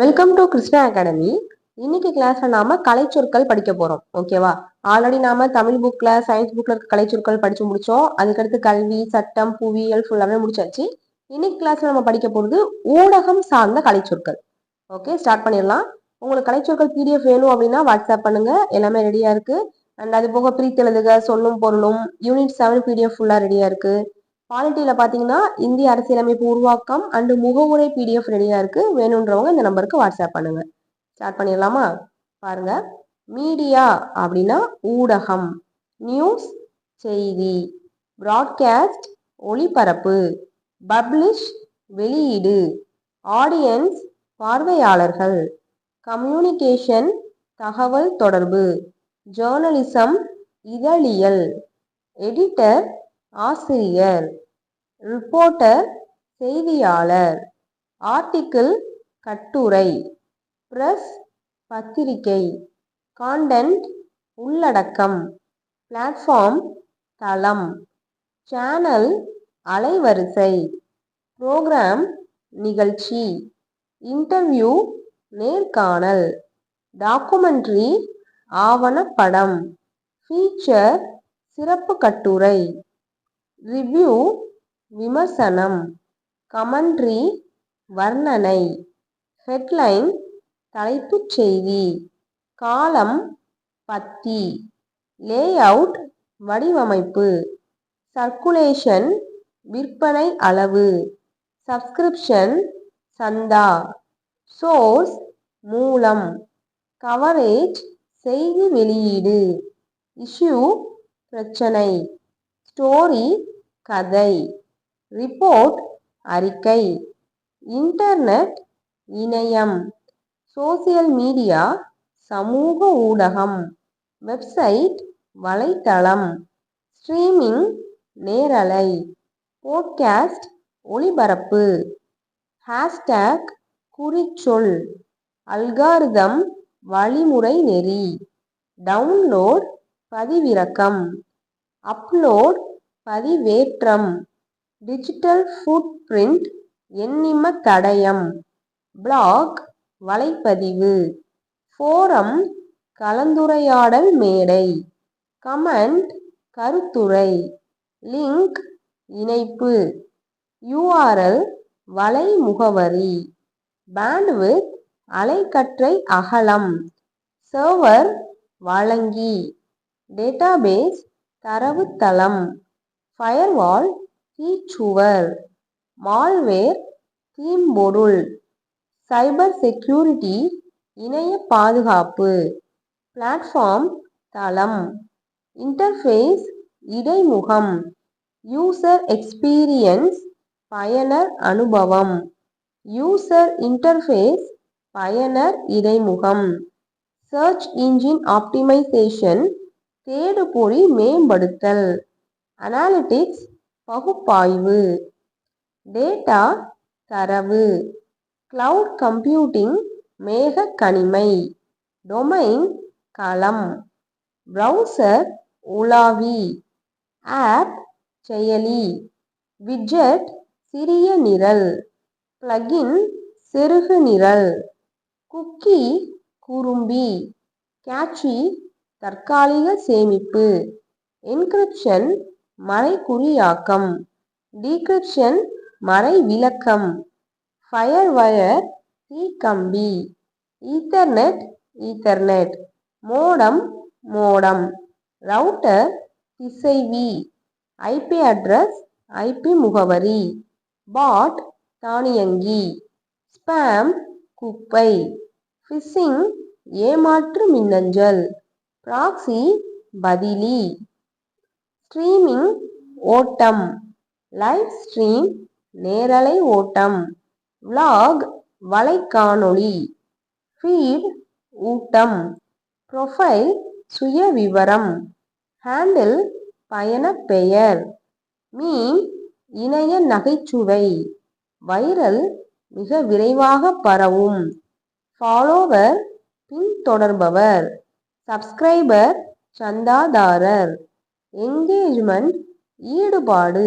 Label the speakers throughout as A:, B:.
A: Welcome to Krishna academy இன்னைக்கு கிளாஸ்ல நாம கலைச்சொற்கள் படிக்க போறோம். ஓகேவா ஆல்ரெடி நாம தமிழ் புக்ல சயின்ஸ் புக்ல இருக்க கலைச்சொற்கள் படிச்சு முடிச்சோம். அதுக்கடுத்து கல்வி சட்டம் புவியியல் ஃபுல்லாவே முடிச்சாச்சு. இன்னைக்கு கிளாஸ்ல நம்ம படிக்க போறது ஊடகம் சார்ந்த கலைச்சொற்கள். ஓகே ஸ்டார்ட் பண்ணிடலாம். உங்களுக்கு கலைச்சொற்கள் பிடிஎஃப் வேணும் அப்படின்னா வாட்ஸ்அப் பண்ணுங்க. எல்லாமே ரெடியா இருக்கு. அண்ட் அது போக பிரித்தெழுதுக சொல்லும் பொருளும் யூனிட் செவன் பிடிஎஃப் ஃபுல்லா ரெடியா இருக்கு. பாலிட்டியில் பார்த்தீங்கன்னா இந்திய அரசியலமைப்பு உருவாக்கம் அண்டு முகவுரை பிடிஎஃப் ரெடியாக இருக்குது வேணுன்றவங்க இந்த நம்பருக்கு வாட்ஸ்அப் பண்ணுங்கள் ஸ்டார்ட் பண்ணிடலாமா? பாருங்கள் மீடியா அப்படின்னா ஊடகம் நியூஸ் செய்தி ப்ராட்காஸ்ட் ஒளிபரப்பு பப்ளிஷ் வெளியீடு ஆடியன்ஸ் பார்வையாளர்கள் கம்யூனிகேஷன் தகவல் தொடர்பு ஜேர்னலிசம் இதழியல் எடிட்டர் ஆசிரியர். ரிப்போர்ட்டர் செய்தியாளர். ஆர்டிக்கிள் கட்டுரை. பிரஸ் பத்திரிகை. காண்டென்ட் உள்ளடக்கம். பிளாட்ஃபார்ம் தளம். சேனல் அலைவரிசை. புரோகிராம் நிகழ்ச்சி. இன்டர்வியூ நேர்காணல். டாக்குமெண்ட்ரி ஆவணப்படம். ஃபீச்சர் சிறப்பு கட்டுரை. ரிவ்யூ விமர்சனம் கமன்ட்ரி வர்ணனை ஹெட்லைன் தலைப்புச் செய்தி காலம் பத்தி லேஅவுட் வடிவமைப்பு சர்க்குலேஷன் விற்பனை அளவு சப்ஸ்கிரிப்ஷன் சந்தா சோர்ஸ் மூலம் கவரேஜ் செய்தி வெளியீடு இஷ்யூ பிரச்சனை. ஸ்டோரி கதை ரிப்போர்ட் அறிக்கை இன்டர்நெட் இணையம் சோசியல் மீடியா சமூக ஊடகம் வெப்சைட் வலைத்தளம் ஸ்ட்ரீமிங் நேரலை போட்காஸ்ட் ஒளிபரப்பு ஹேஷ்டேக் குறிச்சொல் அல்காரிதம் வழிமுறை நெறி டவுன்லோட் பதிவிறக்கம். அப்லோட் பதிவேற்றம். டிஜிட்டல் ஃபுட் பிரிண்ட் எண்ணிம தடயம். பிளாக் வலைப்பதிவு. ஃபோரம் கலந்துரையாடல் மேடை. கமெண்ட் கருத்துரை. லிங்க் இணைப்பு. யூஆர்எல் வலை முகவரி பேண்ட்வித் அலைக்கற்றை அகலம். சர்வர் வழங்கி. டேட்டாபேஸ் தரவுத்தளம். ஃபயர்வால் தீச்சுவர் மால்வேர் தீம்பொருள். சைபர் செக்யூரிட்டி இணைய பாதுகாப்பு. பிளாட்ஃபார்ம் தளம். இன்டர்ஃபேஸ் இடைமுகம். யூசர் எக்ஸ்பீரியன்ஸ் பயனர் அனுபவம். யூசர் இன்டர்ஃபேஸ் பயனர் இடைமுகம். சர்ச் இன்ஜின் ஆப்டிமைசேஷன் தேடுபொறி மேம்படுத்தல். அனாலிட்டிக்ஸ் பகுப்பாய்வு. டேட்டா தரவு. கிளவுட் கம்ப்யூட்டிங் மேக கனிமை டொமைன் களம். ப்ரௌசர் உலாவி. ஆப் செயலி. விட்ஜெட் சிறிய நிரல். பிளகின் செருகு நிரல். குக்கி குறும்பி. கேட்சி தற்காலிக சேமிப்பு. என்கிரிப்ஷன் மறைகுறியாக்கம். டீக்ரிப்ஷன் மறை விளக்கம் FireWire தீக்கம்பி. Ethernet Ethernet modem modem router திசைவி. ஐபி அட்ரஸ் ஐபி முகவரி. பாட் தானியங்கி. ஸ்பேம் குப்பை. ஃபிஷிங் ஏமாற்று மின்னஞ்சல். ப்ராக்ஸி பதிலி. ஸ்ட்ரீமிங் ஓட்டம். லைவ் ஸ்ட்ரீம் நேரலை ஓட்டம். விளாக் வலைக்காணொளி. ஃபீட் ஊட்டம். ப்ரொஃபைல் சுயவிவரம். ஹேண்டில் பயணப் பெயர் மீன் இணைய நகைச்சுவை. வைரல் மிக விரைவாக பரவும். ஃபாலோவர் பின்தொடர்பவர். சப்ஸ்கிரைபர் சந்தாதாரர். என்கேஜ்மெண்ட் ஈடுபாடு.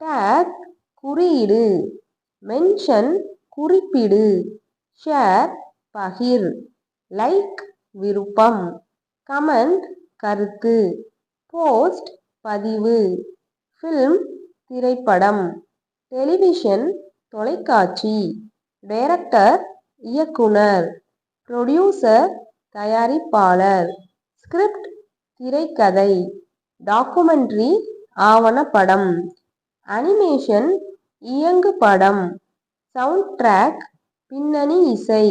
A: டேக் குறியீடு. மென்ஷன் குறிப்பீடு. ஷேர் பகிர். லைக் விருப்பம். கமெண்ட் கருத்து. போஸ்ட் பதிவு. ஃபில்ம் திரைப்படம். டெலிவிஷன் தொலைக்காட்சி. டைரக்டர் இயக்குனர். ப்ரொடியூசர் தயாரிப்பாளர். ஸ்கிரிப்ட் திரைக்கதை டாக்குமெண்ட்ரி ஆவணப்படம் அனிமேஷன் இயங்கு படம் சவுண்ட் ட்ராக் பின்னணி இசை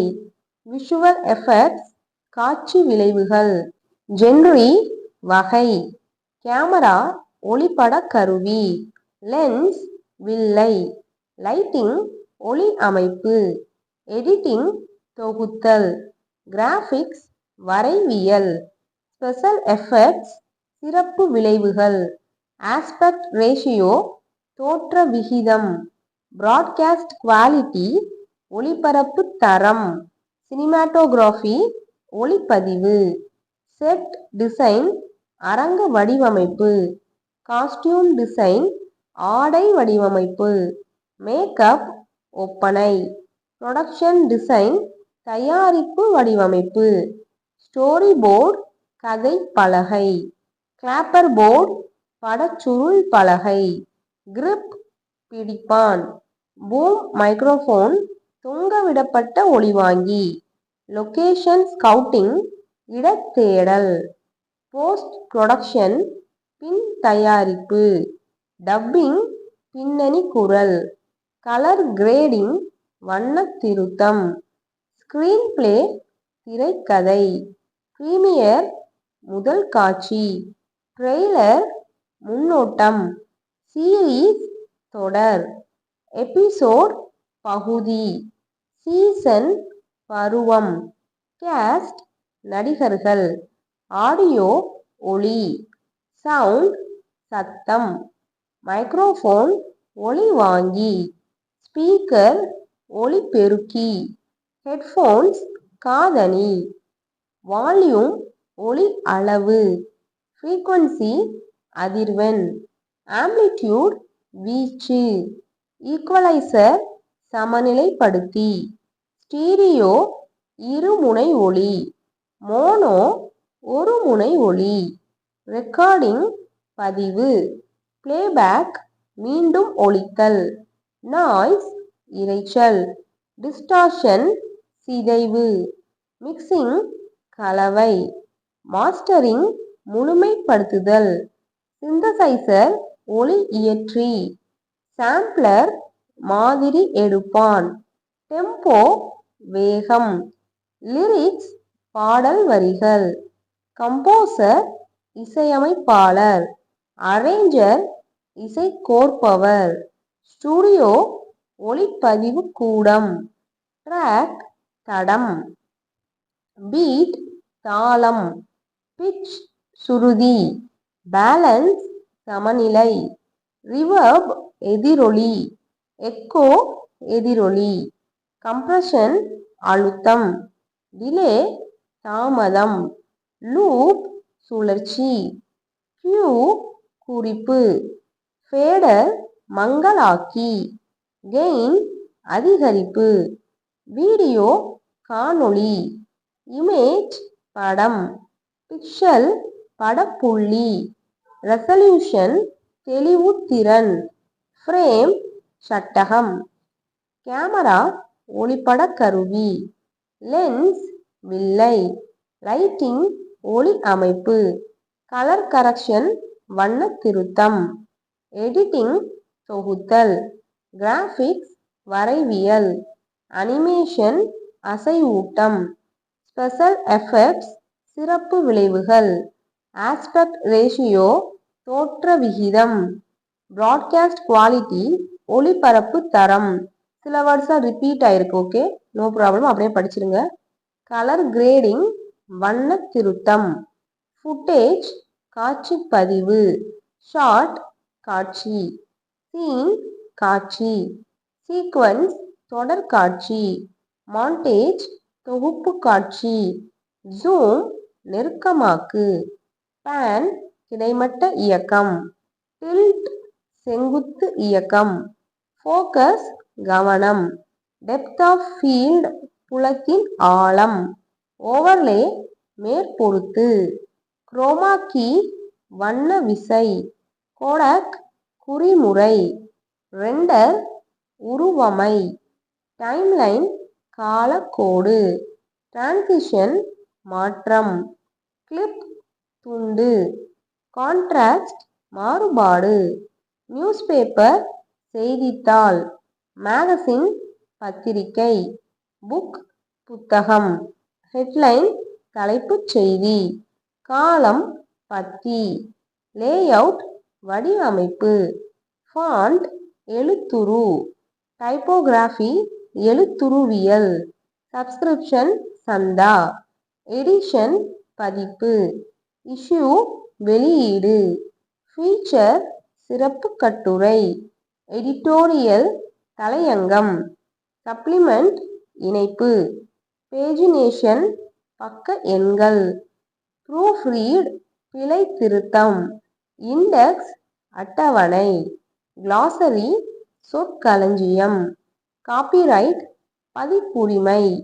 A: விஷுவல் எஃபெக்ட்ஸ் காட்சி விளைவுகள் ஜென்ரி வகை கேமரா ஒளிப்பட கருவி லென்ஸ் வில்லை லைட்டிங் ஒளி அமைப்பு எடிட்டிங் தொகுத்தல் கிராஃபிக்ஸ் வரைவியல். ஸ்பெஷல் எஃபெக்ட்ஸ் சிறப்பு விளைவுகள். ஆஸ்பெக்ட் ரேஷியோ தோற்ற விகிதம். பிராட்காஸ்ட் குவாலிட்டி ஒளிபரப்பு தரம். சினிமாட்டோகிராஃபி ஒளிப்பதிவு. செட் டிசைன் அரங்க வடிவமைப்பு. காஸ்டியூம் டிசைன் ஆடை வடிவமைப்பு. மேக்கப் ஒப்பனை. ப்ரொடக்ஷன் டிசைன் தயாரிப்பு வடிவமைப்பு. ஸ்டோரி போர்டு கதை பலகை கிளாப்பர் போர்டு படச்சுருள் பலகை. கிரிப் பிடிப்பான். பூம் மைக்ரோஃபோன் தொங்கவிடப்பட்ட ஒளிவாங்கி. லொகேஷன் ஸ்கவுட்டிங் இடத்தேடல். போஸ்ட் ப்ரொடக்ஷன் பின் தயாரிப்பு. டப்பிங் பின்னணி குரல். கலர் கிரேடிங் வண்ண திருத்தம். ஸ்கிரீன் பிளே திரைக்கதை. பிரீமியர் முதல் காட்சி. ட்ரெய்லர் முன்னோட்டம். சீரீஸ் தொடர். எபிசோட் பகுதி. சீசன் பருவம். கேஸ்ட் நடிகர்கள். ஆடியோ ஒளி. சவுண்ட் சத்தம். மைக்ரோஃபோன் ஒளி வாங்கி. ஸ்பீக்கர் ஒளி பெருக்கி ஹெட்ஃபோன்ஸ் காதணி. வால்யூம் ஒளி அளவு. ஃப்ரீக்வன்சி அதிர்வெண். ஆம்ப்ளிடியூட் வீச்சு. ஈக்குவலைசர் சமநிலைப்படுத்தி. ஸ்டீரியோ இருமுனை ஒளி. மோனோ ஒரு முனை ஒளி. ரெக்கார்டிங் பதிவு. பிளேபேக் மீண்டும் ஒழித்தல் நாய்ஸ் இரைச்சல். டிஸ்டார்ஷன் சிதைவு. மிக்சிங் கலவை. மாஸ்டரிங் முழுமைப்படுத்துதல். சிந்தசைசர் ஒளி இயற்றி. சாம்பிளர் மாதிரி எடுப்பான். டெம்போ வேகம். லிரிக்ஸ் பாடல் வரிகள். கம்போசர் இசையமைப்பாளர். அரேஞ்சர் இசை கோர்ப்பவர் ஸ்டுடியோ ஒளிப்பதிவு கூடம். ட்ராக் தடம். பீட் தாளம் பிட்ச் சுருதி பேலன்ஸ் சமநிலை ரிவர்ப் எதிரொலி எக்கோ எதிரொலி கம்ப்ரஷன் அழுத்தம் டிலே தாமதம் லூப் சுழற்சி கியூ குறிப்பு ஃபேடர் மங்களாக்கி கெயின் அதிகரிப்பு வீடியோ காணொளி. இமேஜ் படம். பிக்சல் படப்புள்ளி. ரெசல்யூஷன் தெளிவுத்திறன். ஃப்ரேம் சட்டகம். கேமரா ஒளிப்பட கருவி லென்ஸ் வில்லை. லைட்டிங் ஒளி அமைப்பு கலர் கரெக்ஷன் வண்ண திருத்தம் எடிட்டிங் தொகுத்தல். கிராஃபிக்ஸ் வரைவியல். அனிமேஷன் அசைவூட்டம். ஸ்பெஷல் எஃபெக்ட்ஸ் சிறப்பு விளைவுகள் ஆஸ்பெக்ட் ரேஷியோ தோற்ற விகிதம் ப்ராட்காஸ்ட் குவாலிட்டி ஒளிபரப்பு தரம். சில வேர்ட்ஸாக ரிப்பீட் ஆயிருக்கு ஓகே நோ ப்ராப்ளம் அப்படியே படிச்சிருங்க. கலர் கிரேடிங் வண்ண திருத்தம் ஃபுட்டேஜ் காட்சி பதிவு ஷார்ட் காட்சி. சீன் காட்சி. சீக்வன்ஸ் தொடர் காட்சி. மாண்டேஜ் தொகுப்பு காட்சி. ஜூம் நெருக்கமாக்கு. பேன் கிடைமட்ட இயக்கம். டில்ட் செங்குத்து இயக்கம். ஃபோக்கஸ் கவனம். டெப்த் ஆஃப் ஃபீல்ட் புலத்தின் ஆழம். ஓவர்லே மேற்பொருத்து. குரோமாக்கி வண்ண விசை. கோடக் குறிமுறை. ரெண்டர் உருவமை. டைம்லைன் காலக்கோடு. டிரான்சிஷன் மாற்றம். கிளிப் துண்டு. கான்ட்ராஸ்ட் மாறுபாடு. நியூஸ் பேப்பர் செய்தித்தாள். மேகசின் பத்திரிகை. புக் புத்தகம். ஹெட்லைன் தலைப்புச் செய்தி. காலம் பத்தி. லேஅவுட் வடிவமைப்பு. ஃபாண்ட் எழுத்துரு. டைப்போகிராஃபி எழுத்துருவியல். சப்ஸ்கிரிப்ஷன் சந்தா. எடிஷன் பதிப்பு. இஷ்யூ வெளியீடு. ஃபீச்சர் சிறப்பு கட்டுரை. எடிட்டோரியல் தலையங்கம். சப்ளிமெண்ட் இணைப்பு. பேஜினேஷன் பக்க எண்கள். ப்ரூஃப் ரீட் பிழை திருத்தம். இண்டெக்ஸ் அட்டவணை. கிளாசரி சொற்களஞ்சியம். காப்பிரைட் பதிப்புரிமை.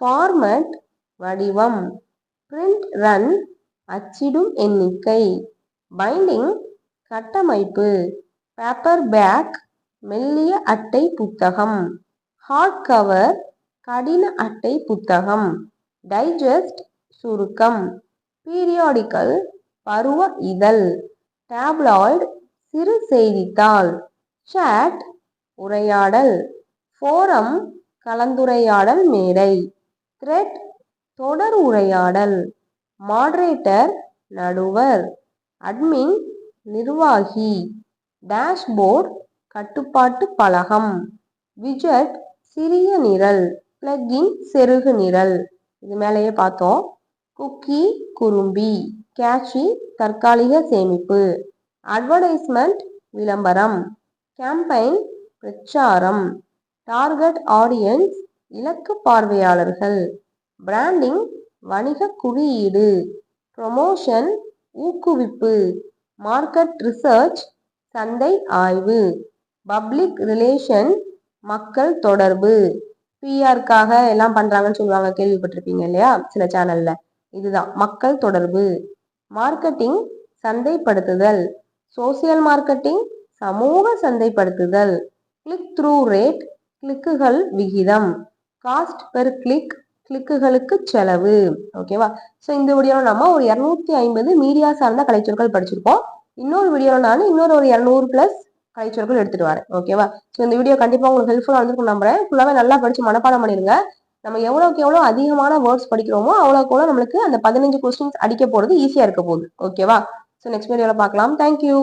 A: ஃபார்மட் வடிவம். பிரிண்ட் ரன் அச்சிடும் எண்ணிக்கை. பைண்டிங் கட்டமைப்பு. பேப்பர் பேக் மெல்லிய அட்டை புத்தகம். ஹார்ட் கவர் கடின அட்டை புத்தகம். டைஜஸ்ட் சுருக்கம். பீரியாடிக்கல் பருவ இதழ். டேப்லாய்டு சிறு செய்தித்தாள். சாட் உரையாடல். ஃபோரம் கலந்துரையாடல் மேடை. த்ரெட் தொடர் உரையாடல். மாடரேட்டர் நடுவர். அட்மின் நிர்வாகி. டேஷ்போர்ட் கட்டுப்பாட்டு பலகம். விஜெட் சிறிய நிரல். பிளக்கின் செருகு நிரல். இது மேலேயே பார்த்தோம். குக்கி குறும்பி. கேட்சி தற்காலிக சேமிப்பு. அட்வர்டைஸ்மெண்ட் விளம்பரம். கேம்பெயின் பிரச்சாரம். டார்கெட் ஆடியன்ஸ் இலக்கு பார்வையாளர்கள். பிராண்டிங் வணிக குறியீடு. ப்ரொமோஷன் ஊக்குவிப்பு. மார்க்கெட் ரிசர்ச் சந்தை ஆய்வு. பப்ளிக் ரிலேஷன் மக்கள் தொடர்பு. பிஆர்க்காக எல்லாம் பண்ணுறாங்கன்னு சொல்லுவாங்க கேள்விப்பட்டிருப்பீங்க இல்லையா? சில சேனலில். இதுதான் மக்கள் தொடர்பு. மார்க்கெட்டிங் சந்தைப்படுத்துதல். சோசியல் மார்க்கெட்டிங் சமூக சந்தைப்படுத்துதல். கிளிக் த்ரூ ரேட் கிளிக்குகள் விகிதம். காஸ்ட் பெர் கிளிக் கிளிக்குகளுக்கு செலவு. ஓகேவா ஸோ இந்த வீடியோவில் நம்ம ஒரு இரநூத்தி ஐம்பது மீடியா சார்ந்த கலைச்சொற்கள் படிச்சிருப்போம் இன்னொரு வீடியோவில் நான் இன்னொரு ஒரு இரநூறு ப்ளஸ் கலைச்சொற்கள் எடுத்துட்டு வரேன். ஓகேவா ஸோ இந்த வீடியோ கண்டிப்பாக உங்களுக்கு ஹெல்ப்ஃபுல்லாக இருந்திருக்கும் நம்புறேன். ஃபுல்லாகவே நல்லா படிச்சு மனப்பாடம் பண்ணிடுங்க. நம்ம எவ்வளோக்கு எவ்வளோ அதிகமான வேர்ட்ஸ் படிக்கிறோமோ அவ்வளோக்கு எவ்வளோ நம்மளுக்கு அந்த பதினஞ்சு கொஸ்டின்ஸ் அடிக்க போகிறது ஈஸியாக இருக்க போகுது. ஓகேவா ஸோ நெக்ஸ்ட் வீடியோவில் பார்க்கலாம். தேங்க்யூ